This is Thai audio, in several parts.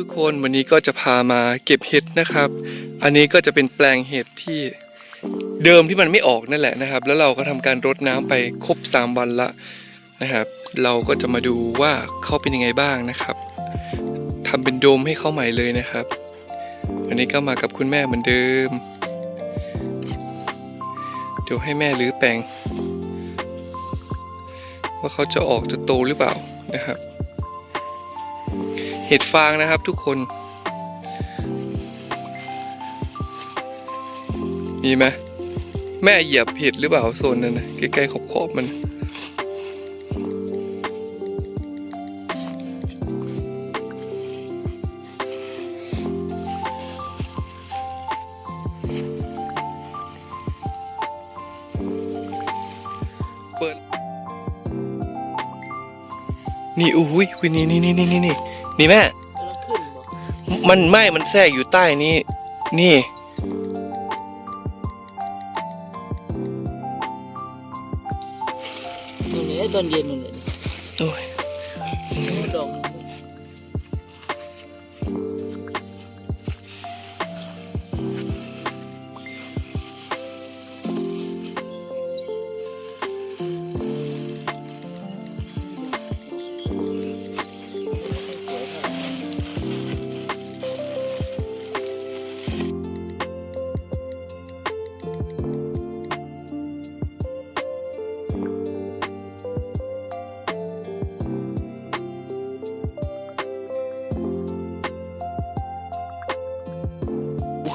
ทุกคนวันนี้ก็จะพามาเก็บเห็ดนะครับ อันนี้ก็จะเป็นแปลงเห็ดที่เดิมที่มันไม่ออกนั่นแหละนะครับ แล้วเราก็ทำการรดน้ำไปครบ 3 วันละนะครับ เราก็จะมาดูว่าเขาเป็นยังไงบ้างนะครับทำเป็นโดมให้เขาใหม่เลยนะครับ วันนี้ก็มากับคุณแม่เหมือนเดิม เดี๋ยวให้แม่รื้อแปลง ว่าเขาจะออกจะโตหรือเปล่านะครับ เห็ดฟางนะครับทุกคน มีไหมแม่เหยียบเห็ดหรือเปล่าโซนนั้นนะใกล้ๆขอบๆมัน เปิด นี่อุ้ยอุ้ยนี่นี่นี่นี่นี่ นี่นี่แม่ กำลังขึ้นบอกมันไม่มันแทรกอยู่ใต้นี้ นี่นู่นนี่ตอนเย็นนู่นนี่โอ้ย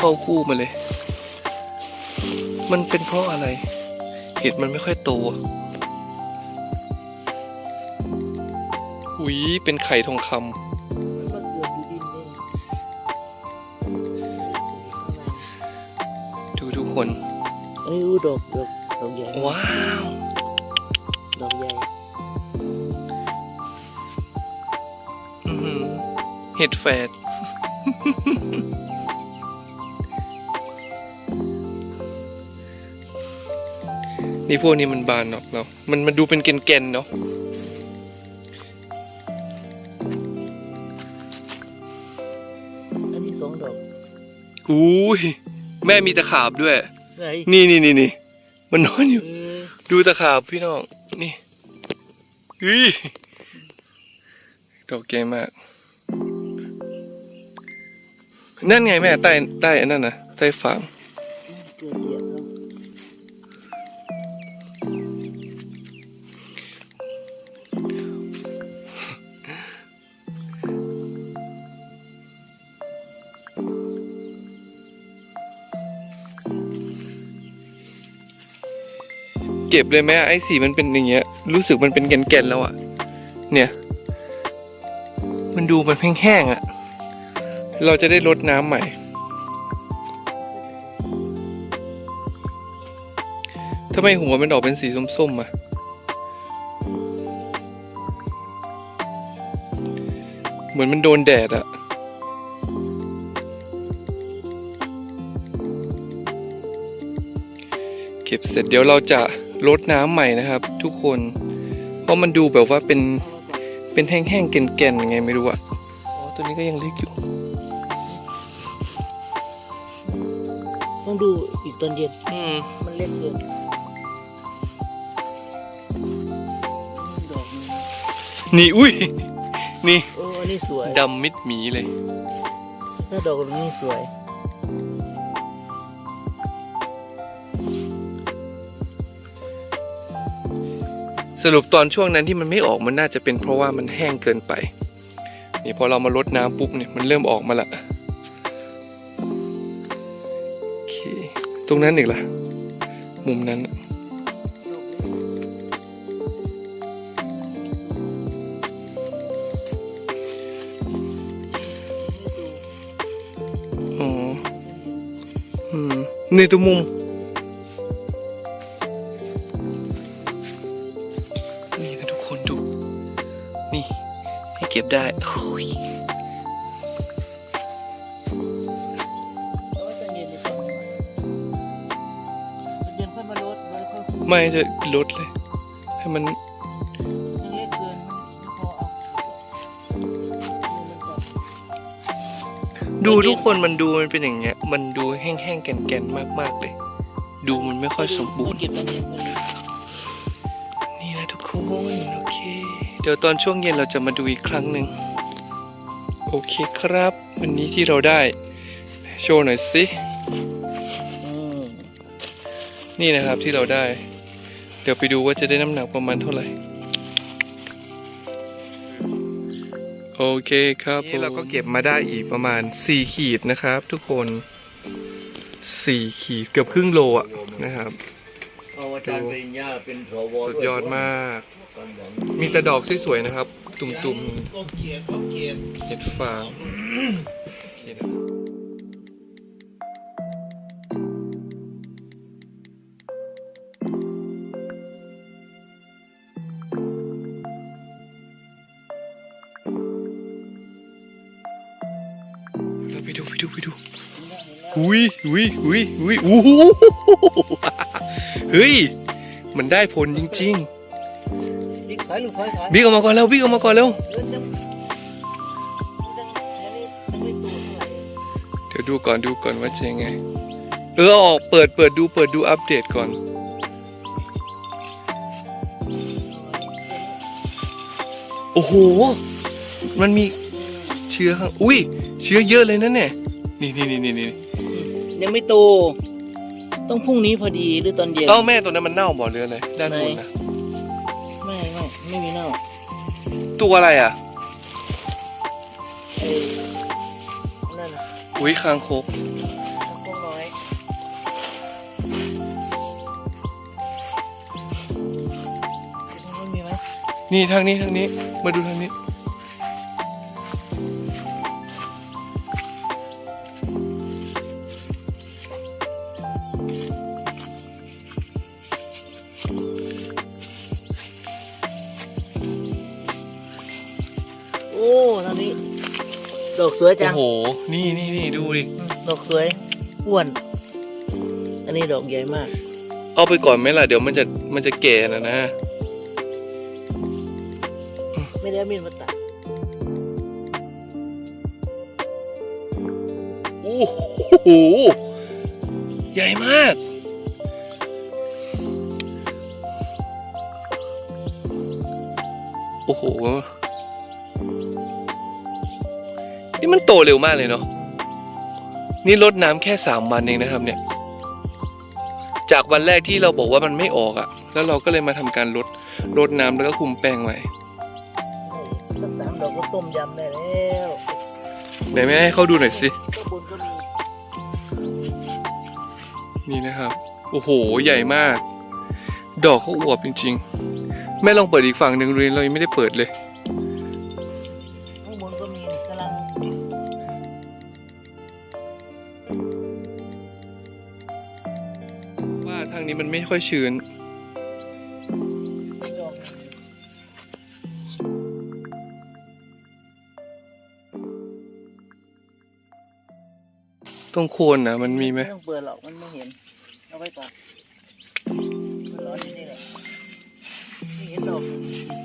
เข้าคู่มาเลย มันเป็นเพราะอะไร เห็ดมันไม่ค่อยโตอะหุยเป็นไข่ทองคมันก็เกือบอยู่ดินเองำดูทุกคนอันนี้อู้ดอกดอกดอกใหญ่ว้าวดอกใหญ่อื้อหือเห็ดแฝด นี่พวกนี้มันบานเนาะเนาะมันมันดูเป็นแก่นๆเนาะอันนี้สองดอกอุ้ยแม่มีตะขาบด้วย ไหนนี่นี่นี่นี่มันนอนอยู่ เออดูตะขาบพี่น้อง นี่อุ้ยดอกแก่มาก นั่นไงแม่ใต้ใต้อันนั่นนะใต้ฝาง ก็บเลยแม่ไอ้สีมันเป็นอย่างเงี้ย รู้สึกมันเป็นแก่นๆแล้วอะเนี่ย มันดูมันแห้งๆอะเราจะได้รดน้ำใหม่ ทำไมหัวมันออกเป็นสีส้มๆอะเหมือนมันโดนแดดอะเก็บเสร็จเดี๋ยวเราจะ รดน้ำใหม่นะครับ ทุกคน เพราะมันดูแบบว่าเป็นเป็นแห้งๆแก่นๆยังไงไม่รู้อะอ๋อตัวนี้ก็ยังเล็กอยู่ ต้องดูอีกตอนเย็น อืมมันเล็กเกินดอกนึงนี่อุ้ย นี่โอ้อันนี้สวย ดำมิดหมีเลย ถ้าดอกนี้สวย สรุปตอนช่วงนั้นที่มันไม่ออกมันน่าจะเป็นเพราะว่ามันแห้งเกินไป นี่พอเรามารดน้ำปุ๊บเนี่ยมันเริ่มออกมาละโอเคตรงนั้นอีกล่ะ มุมนั้น อ๋อ อืมในตัวมุม็บได้โอ้ยไม่จะลดเลย ให้มันดูทุกคนมันดูมันเป็นอย่างเงี้ย มันดูแห้งๆแก่นๆมากๆเลย ดูมันไม่ค่อยสมบูรณ์ เดี๋ยวตอนช่วงเย็นเราจะมาดูอีกครั้งหนึ่งโอเคครับ วันนี้ที่เราได้ โชว์หน่อยสินี่นะครับที่เราได้ เดี๋ยวไปดูว่าจะได้น้ำหนักประมาณเท่าไหร่ โอเคครับนี่เราก็เก็บมาได้อีกประมาณ 4 ขีดนะครับ ทุกคน 4 ขีดเกือบครึ่งโลอะนะครับ อาจารย์ปริญญาเป็นสวสุดยอดมาก มีแต่ดอกสวยๆนะครับ ตุ่มต้นเกียรติต้นเกียรติๆเห็ดฟางไปดูไปดูไปดูหุยหุยหุยหุยโอ้โห เฮ้ย มันได้ผลจริงๆบิ๊กถอยลูกถอยถอยบิ๊กออกมาก่อนเร็วบิ๊กออกมาก่อนเร็ว เดินจังจังยังไม่ยังไม่ตูดเท่าไหร่เดี๋ยวดูก่อนดูก่อนว่าจะยังไง เออออกเปิดเปิดดูเปิดดูอัปเดตก่อน โอ้โห มันมีเชื้อข้างอุ้ย เชื้อเยอะเลยนะเนี่ย นี่นี่นี่นี่นี่ยังไม่โต ต้องพรุ่งนี้พอดีหรือตอนเย็น เอ้าแม่ตัวนั้นมันเน่าบ่หรืออะไรด้านบนนะไม่ไม่ไม่มีเน่าตัวอะไรอะไอ้นั่นน่ะอุ้ยคางคกน้ำพวกน้อยมันมีไหมนี่ทางนี้ทางนี้ มาดูทางนี้ อกสวยจัโอ้งโห นี่นี่นี่ดูดิอืมดอกสวยอ้วน อันนี้ดอกใหญ่มาก เอาไปก่อนไหมล่ะ เดี๋ยวมันจะมันจะแก่นะนะ ไม่ได้เอามีดมาตัดโอ้โห ใหญ่มาก โอ้โห นี่มันโตเร็วมากเลยเนาะนี่ลดน้ำแค่สามวันเองนะครับ เนี่ย จากวันแรกที่เราบอกว่ามันไม่ออกอะ่ะ แล้วเราก็เลยมาทำการลดลดน้ำแล้วก็คุมแป้งไว้สักสามดอกก็ต้มยำได้แล้วไหนแม่ให้เขาดูหน่อยสิข้างบนก็มีนี่นะครับ โอ้โห ใหญ่มาก ดอกเขาอวบจริง ๆ แม่ลองเปิดอีกฝั่งหนึ่งดูดิเรายังไม่ได้เปิดเลยข้างบนก็มีกำลังว่าทางนี้มันไม่ค่อยชื้นดอกตรงโคนนะมันมีไหมไม่ต้องเปิดหรอกมันไม่เห็นเอาไว้ก่อนมันร้อนที่นี่แหละไม่เห็นดอกร้อน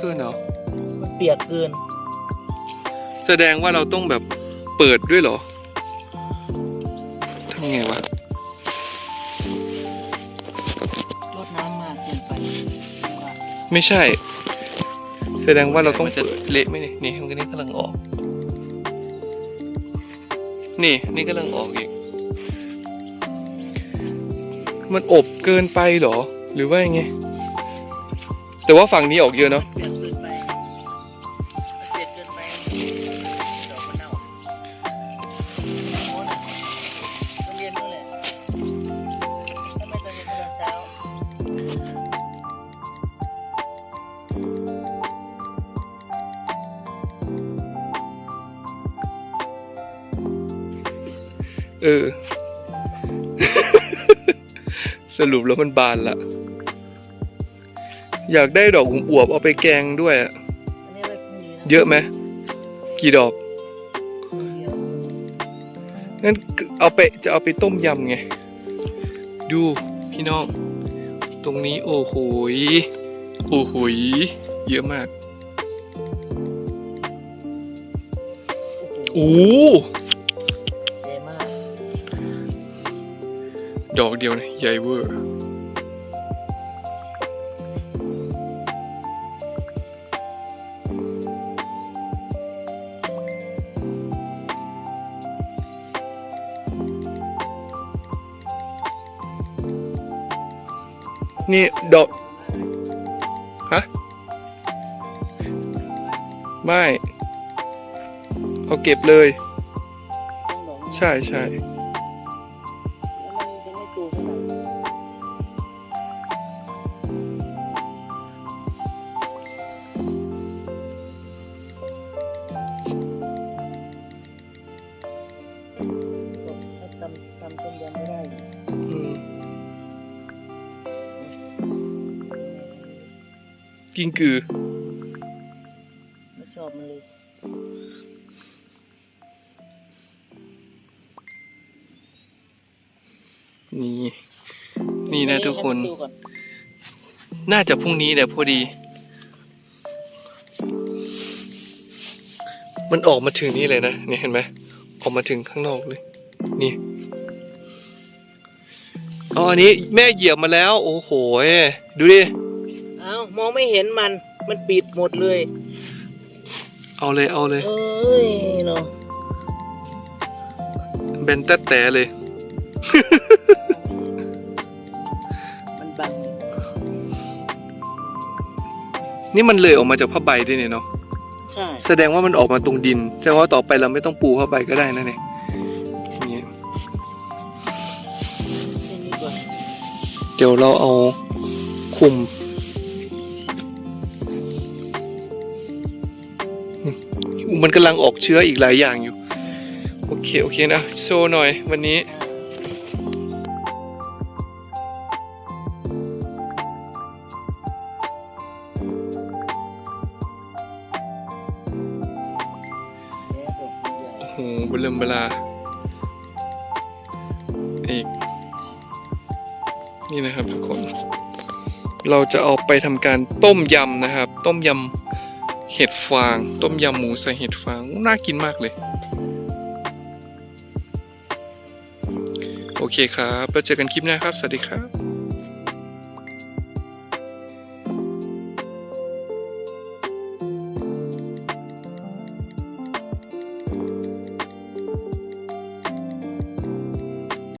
เกินเหรอมันเปียกเกิน แสดงว่าเราต้องแบบเปิดด้วยเหรอทำไงวะรดน้ำมากเกินไปว่าไม่ใช่ แสดงว่าเราต้องเปิดเละไหมนี่นี่มันก็นี่กำลังออก นี่นี่กำลังออกอีก มันอบเกินไปเหรอ หรือว่ายังไง แต่ว่าฝั่งนี้ออกเยอะเนาะเปียกเกินไปมันเปียกเกินไปดอกมันเน่าโอ้น่ะตอนเย็นนู่นแหละถ้าไม่ตอนเย็นตอนเช้าเออ สรุปแล้วมันบานละ อยากได้ดอกอวบๆเอาไปแกงด้วยอะอันนี้ไว้พรุ่งนี้นะเยอะไหมกี่ดอกเดียวงั้นเอาไปจะเอาไปต้มยำไง ดูพี่น้อง ตรงนี้โอ้โหยโอ้โหยเยอะมากโอ้โหโอ้ใหญ่มากดอกเดียวนะใหญ่เวอร์ นี่โดดฮะไม่เขาเก็บเลย ใช่ใช่ กิ้งกือไม่ชอบมันเลยนี่ นี่นะทุกคน ให้มัดูก่อนน่าจะพรุ่งนี้แหละพอดี มันออกมาถึงนี่เลยนะ เนี่ยเห็นไหมออกมาถึงข้างนอกเลย นี่ อ๋อ อันนี้แม่เหยียบมาแล้ว โอ้โหยดูดิเอ้า มองไม่เห็นมัน มันปิดหมดเลย เอาเลยเอาเลยเอ้ยเนาะเบนแต่แต่เลย มันบังนี่มันเลยออกมาจากผ้าใบด้วยเนี่ยเนาะใช่แสดงว่ามันออกมาตรงดินแสดงว่าต่อไปเราไม่ต้องปูผ้าใบก็ได้นะเนี่ยนี่แค่นี้ก่อนเดี๋ยวเราเอาคุม มันกำลังออกเชื้ออีกหลายอย่างอยู่ โอเค โอเคนะ โชว์หน่อยวันนี้โอ้โหบลมเบลาอีก นี่นะครับทุกคน เราจะเอาไปทำการต้มยำนะครับ ต้มยำ เห็ดฟาง ต้มยำหมูใส่เห็ดฟางน่ากินมากเลย โอเคครับ แล้วเจอกันคลิปหน้าครับ สวัสดีครับ